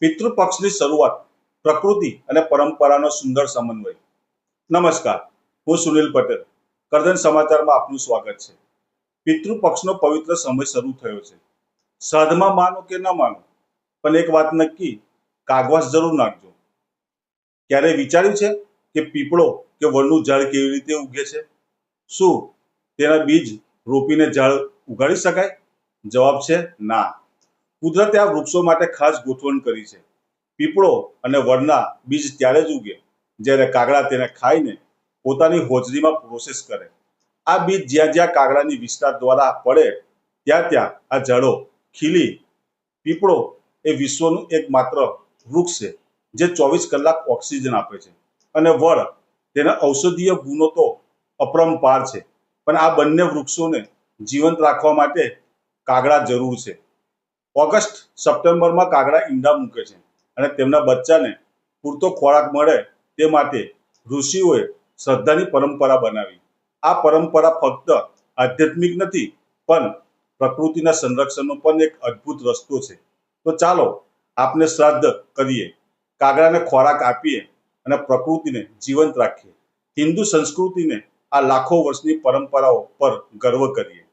પિતૃપક્ષની શરૂઆત પ્રકૃતિ અને પરંપરાનો સુંદર સમન્વય. નમસ્કાર, હું સુનિલ પટેલ. કરદન સમાચારમાં આપનું સ્વાગત છે. પિતૃપક્ષનો પવિત્ર સમય શરૂ થયો છે. સાધમાં માનો કે ન માનો, પણ એક વાત નક્કી, કાગવાસ જરૂર નાખજો. ક્યારે વિચાર્યું છે કે પીપળો કે વડનું ઝાડ કેવી રીતે ઉગે છે? શું તેના બીજ રોપીને ઝાડ ઉગાડી શકાય? જવાબ છે ના. કુદરતે આ વૃક્ષો માટે ખાસ ગોઠવણ કરી છે. પીપળો અને વડના બીજ ત્યારે જ ઉગે. જ્યારે કાગડા તેને ખાઈને પોતાની હોજરીમાં પ્રોસેસ કરે. આ બીજ જ્યાં જ્યાં કાગડાની વિસ્તાર દ્વારા પડે, ત્યાં ત્યાં આ ઝાડો ખીલી, પીપળો એ વિશ્વનું એકમાત્ર વૃક્ષ છે, જે ચોવીસ કલાક ઓક્સિજન આપે છે. અને વડ તેના ઔષધીય ગુણો તો અપરંપાર છે. પણ આ બંને વૃક્ષોને જીવંત રાખવા માટે કાગડા જરૂર છે. ઓગસ્ટ, સપ્ટેમ્બરમાં કાગડા ઈંડા મૂકે છે અને તેમના બચ્ચાને પૂરતો ખોરાક મળે તે માટે ઋષિઓએ શ્રદ્ધાની પરંપરા બનાવી. આ પરંપરા ફક્ત આધ્યાત્મિક નથી, પણ પ્રકૃતિના સંરક્ષણનો પણ એક અદ્ભુત રસ્તો છે. તો ચાલો આપને શ્રાદ્ધ કરીએ, કાગડાને ખોરાક આપીએ અને પ્રકૃતિને જીવંત રાખીએ. હિન્દુ સંસ્કૃતિને આ લાખો વર્ષની પરંપરાઓ પર ગર્વ કરીએ.